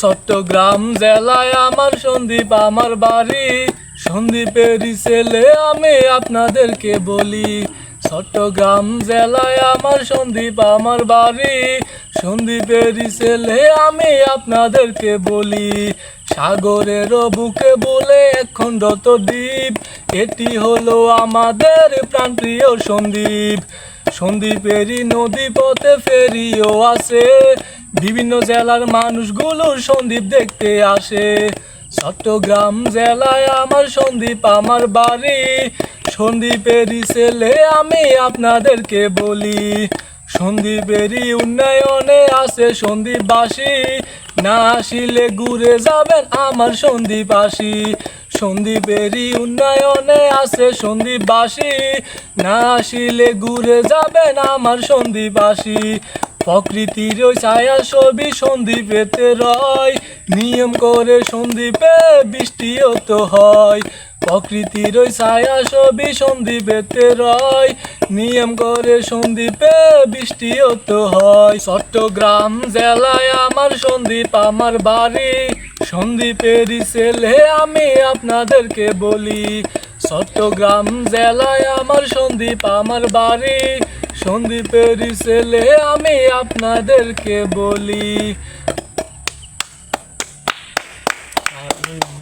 চট্টগ্রাম জেলায় আমার সন্দীপ, আমার বাড়ি। সন্দীপেরই ছেলে আমি আপনাদেরকে বলি। চট্টগ্রাম জেলায় আমার সন্দীপ, আমার বাড়ি। সন্দীপেরই ছেলে আমি আপনাদেরকে বলি। সাগরের বুকে বলে এখন যত দ্বীপ, এটি হলো আমাদের প্রাণপ্রিয় সন্দীপ। সন্দীপেরই নদী পথে ফেরিও আছে বিভিন্ন জেলার মানুষগুলো সন্দীপ দেখতে আসে। চট্টগ্রাম জেলায় আমার সন্দীপ আমার বাড়ি। সন্দীপেরই ছেলে আমি আপনাদেরকে বলি। সন্দীপেরই উন্নয়নে আছে সন্দীপবাসী না আসিলে ঘুরে যাবেন আমার সন্দীপাসী সন্দীপেরই উন্নয়নে আছে সন্দীপবাসী না আসিলে ঘুরে যাবেন আমার সন্দীপাসী প্রকৃতির ছায়া ছবি সন্দীপেতে রয়। নিয়ম করে সন্দীপে বৃষ্টিও তো হয়। প্রকৃতির ছায়া ছবি সন্দীপেতে রয়। নিয়ম করে সন্দীপে বৃষ্টিও তো হয়। চট্টগ্রাম জেলায় আমার সন্দীপ আমার বাড়ি। সন্দীপেরই ছেলে আমি আপনাদেরকে বলি। চট্টগ্রাম জেলায় আমার সন্দীপ আমার বাড়ি। সন্দীপের ছেলে আমি আপনাদেরকে বলি। আমি